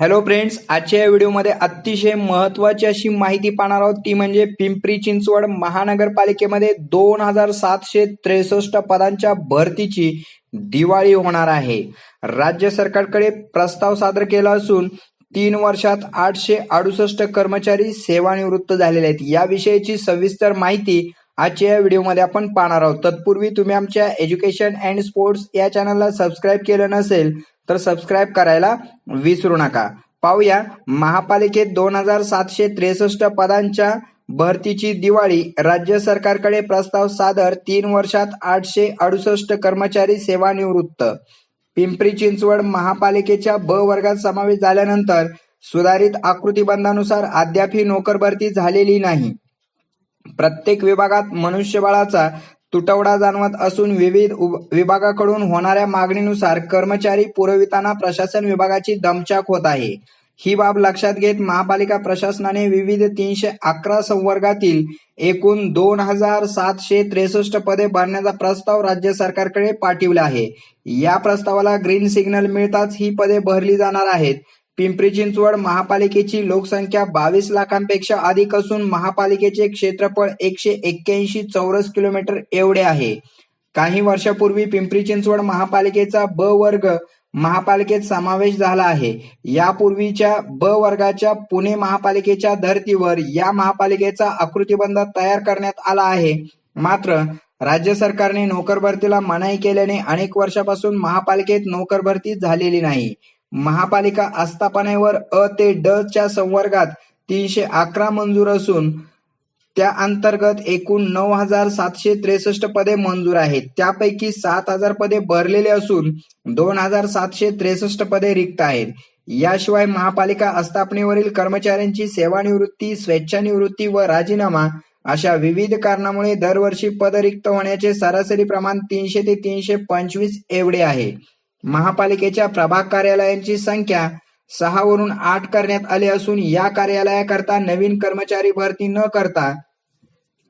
Hello friends आजच्या या व्हिडिओमध्ये अतिशय महत्वाची अशी माहिती पाहणार आहोत. ती म्हणजे पिंपरी चिंचवड महानगरपालिकेमध्ये दोन हजार सातशे त्रेसष्ट पदांच्या भरतीची दिवाळी होणार आहे. राज्य सरकारकडे प्रस्ताव सादर केला असून तीन वर्षात आठशे अडुसष्ट कर्मचारी सेवानिवृत्त झालेले आहेत. याविषयीची सविस्तर माहिती आजच्या या व्हिडिओमध्ये आपण पाहणार आहोत. तत्पूर्वी तुम्ही आमच्या एज्युकेशन अँड स्पोर्ट्स या चॅनलला सबस्क्राईब केलं नसेल तर सबस्क्राईब करायला विसरू नका. पाहूया महापालिकेत दोन हजार सातशे त्रेसष्ट पदांच्या भरतीची दिवाळी राज्य सरकारकडे प्रस्ताव सादर तीन वर्षात आठशे अडुसष्ट कर्मचारी सेवानिवृत्त. पिंपरी चिंचवड महापालिकेच्या ब वर्गात समावेश झाल्यानंतर सुधारित आकृतीबंधानुसार अद्याप ही नोकर भरती झालेली नाही. प्रत्येक विभागात मनुष्यबळाचा तुटवडा जाणवत असून विविध विभागाकडून होणाऱ्या मागणीनुसार कर्मचारी पुरविताना प्रशासन विभागाची दमछाक होत आहे. ही बाब लक्षात घेत महापालिका प्रशासनाने विविध तीनशे अकरा संवर्गातील एकूण दोन हजार सातशे त्रेसष्ट पदे भरण्याचा प्रस्ताव राज्य सरकारकडे पाठविला आहे. या प्रस्तावाला ग्रीन सिग्नल मिळताच ही पदे भरली जाणार आहेत. पिंपरी चिंचवड महापालिकेची लोकसंख्या बावीस लाखांपेक्षा अधिक असून महापालिकेचे क्षेत्रफळ एकशे एक्क्याऐंशी चौरस किलोमीटर एवढे आहे. काही वर्षापूर्वी पिंपरी चिंचवड महापालिकेचा ब वर्ग महापालिकेत समावेश झाला आहे. यापूर्वीच्या ब वर्गाच्या पुणे महापालिकेच्या धर्तीवर या महापालिकेचा आकृतीबंध तयार करण्यात आला आहे. मात्र राज्य सरकारने नोकर भरतीला मनाई केल्याने अनेक वर्षापासून महापालिकेत नोकर भरती झालेली नाही. महापालिका आस्थापनेवर अ ते ड च्या संवर्गात तीनशे अकरा मंजूर असून त्या अंतर्गत एकूण नऊ हजार सातशे त्रेसष्ट पदे मंजूर आहेत. त्यापैकी सात हजार पदे भरलेले असून दोन हजार सातशे त्रेसष्ट पदे रिक्त आहेत. याशिवाय महापालिका आस्थापनेवरील कर्मचाऱ्यांची सेवानिवृत्ती स्वेच्छानिवृत्ती व राजीनामा अशा विविध कारणामुळे दरवर्षी पद रिक्त होण्याचे सरासरी प्रमाण तीनशे ते तीनशे पंचवीस एवढे आहे. महापालिकेच्या प्रभाग कार्यालयांची संख्या सहा वरून आठ करण्यात आली असून या कार्यालयाकरता नवीन कर्मचारी भरती न करता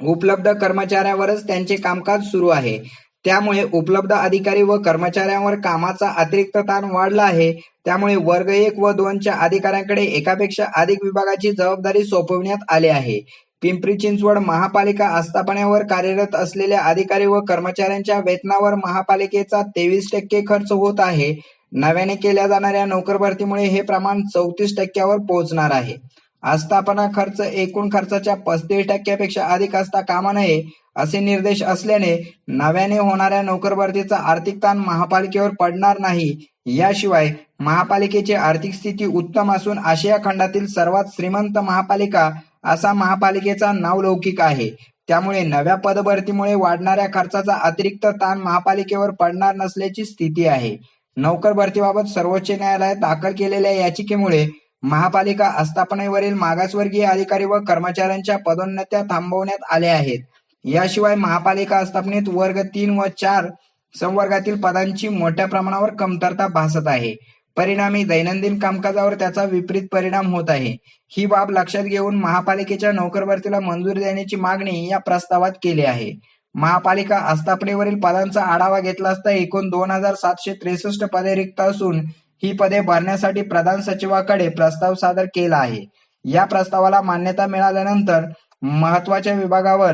उपलब्ध कर्मचाऱ्यावरच त्यांचे कामकाज सुरू आहे. त्यामुळे उपलब्ध अधिकारी व कर्मचाऱ्यांवर कामाचा अतिरिक्त ताण वाढला आहे. त्यामुळे वर्ग एक व दोनच्या अधिकाऱ्यांकडे एकापेक्षा अधिक विभागाची जबाबदारी सोपविण्यात आली आहे. पिंपरी चिंचवड महापालिका आस्थापनेवर कार्यरत असलेल्या अधिकारी व कर्मचाऱ्यांच्या वेतनावर महापालिकेचा तेवीस टक्के खर्च होत आहे. नव्याने केल्या जाणाऱ्या नोकर भरतीमुळे हे प्रमाण चौतीस टक्क्यावर पोहोचणार आहे. आस्थापना खर्च एकूण खर्चाच्या पस्तीस टक्क्यापेक्षा अधिक असता कामा नये असे निर्देश असल्याने नव्याने होणाऱ्या नोकर भरतीचा आर्थिक ताण महापालिकेवर पडणार नाही. याशिवाय महापालिकेची आर्थिक स्थिती उत्तम असून आशिया खंडातील सर्वात श्रीमंत महापालिका असा महापालिकेचा नावलौकिक आहे. त्यामुळे नव्या पदभरतीमुळे वाढणाऱ्या खर्चाचा अतिरिक्त ताण महापालिकेवर पडणार नसल्याची स्थिती आहे. नोकर भरतीबाबत सर्वोच्च न्यायालयात दाखल केलेल्या याचिकेमुळे महापालिका आस्थापनेवरील मागासवर्गीय अधिकारी व कर्मचाऱ्यांच्या पदोन्नत्या थांबवण्यात आल्या आहेत. याशिवाय महापालिका आस्थापनेत वर्ग तीन व चार संवर्गातील पदांची मोठ्या प्रमाणावर कमतरता भासत आहे. परिणामी दैनंदिन कामकाजावर त्याचा विपरीत परिणाम होत आहे. ही बाब लक्षात घेऊन महापालिकेच्या नोकर भरतीला मंजुरी देण्याची मागणी या प्रस्तावात केली आहे. महापालिका आस्थापनेवरील पदांचा आढावा घेतला असता एकूण दोन हजार सातशे त्रेसष्ट पदे रिक्त असून ही पदे भरण्यासाठी प्रधान सचिवाकडे प्रस्ताव सादर केला आहे. या प्रस्तावाला मान्यता मिळाल्यानंतर महत्त्वाच्या विभागावर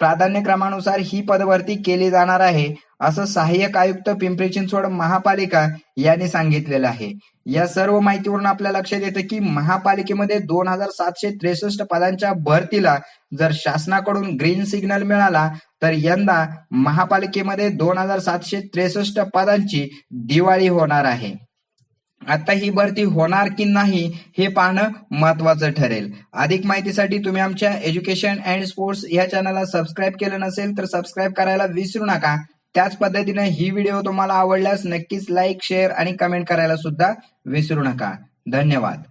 प्राधान्यक्रमानुसार ही पदभरती केली जाणार आहे असं सहाय्यक आयुक्त पिंपरी चिंचवड महापालिका यांनी सांगितलेलं आहे. या सर्व माहितीवरून आपल्या लक्षात येतं की महापालिकेमध्ये दोन हजार सातशे त्रेसष्ट पदांच्या भरतीला जर शासनाकडून ग्रीन सिग्नल मिळाला तर यंदा महापालिकेमध्ये दोन हजार सातशे त्रेसष्ट पदांची दिवाळी होणार आहे. आता ही भरती होणार की नाही हे पाहणं महत्वाचं ठरेल. अधिक माहितीसाठी तुम्ही आमच्या एज्युकेशन अँड स्पोर्ट्स या चॅनलला सबस्क्राईब केलं नसेल तर सबस्क्राईब करायला विसरू नका. त्याच पद्धतीने ही व्हिडिओ तुम्हाला आवडल्यास नक्कीच लाईक शेअर आणि कमेंट करायला सुद्धा विसरू नका. धन्यवाद.